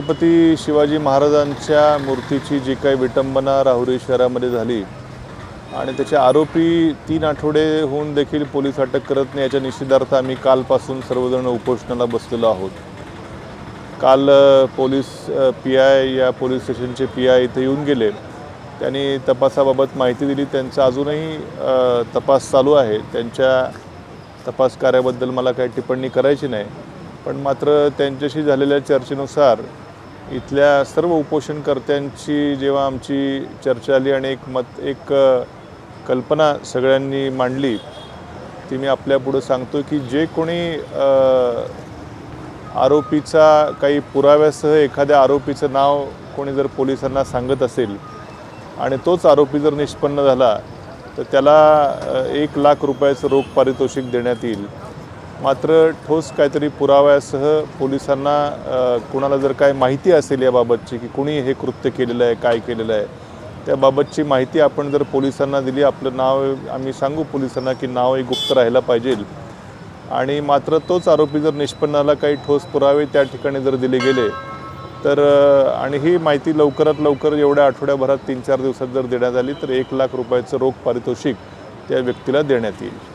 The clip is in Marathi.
छत्रपती शिवाजी महाराजांच्या मूर्तीची जी काही विटंबना राहुरी शहरामध्ये झाली आणि त्याचे आरोपी तीन आठवडे होऊन देखील पोलीस अटक करत नाही याच्या निषेधार्थ आम्ही कालपासून सर्वजण उपोषणाला बसलेलो आहोत. काल पोलीस पी आय या पोलीस स्टेशनचे पी आय इथे येऊन गेले. त्यांनी तपासाबाबत माहिती दिली. त्यांचा अजूनही तपास चालू आहे. त्यांच्या तपास कार्याबद्दल मला काही टिप्पणी करायची नाही. पण मात्र त्यांच्याशी झालेल्या चर्चेनुसार इथल्या सर्व उपोषणकर्त्यांची जेव्हा आमची चर्चा आली आणि एक मत एक कल्पना सगळ्यांनी मांडली ती मी आपल्यापुढं सांगतो की जे कोणी आरोपीचा काही पुराव्यासह एखाद्या आरोपीचं नाव कोणी जर पोलिसांना सांगत असेल आणि तोच आरोपी जर निष्पन्न झाला तर त्याला एक लाख रुपयाचं रोख पारितोषिक देण्यात येईल. मात्र ठोस काहीतरी पुराव्यासह पोलिसांना कुणाला जर काय माहिती असेल याबाबतची की कुणी हे कृत्य केलेलं आहे काय केलेलं आहे त्याबाबतची माहिती आपण जर पोलिसांना दिली आपलं नाव आम्ही सांगू पोलिसांना की नाव हे गुप्त राहायला पाहिजे. आणि मात्र तोच आरोपी जर निष्पन्नाला काही ठोस पुरावे त्या ठिकाणी जर दिले गेले तर आणि ही माहिती लवकरात लवकर एवढ्या आठवड्याभरात तीन चार दिवसात जर देण्यात आली तर एक लाख रुपयाचं रोख पारितोषिक त्या व्यक्तीला देण्यात येईल.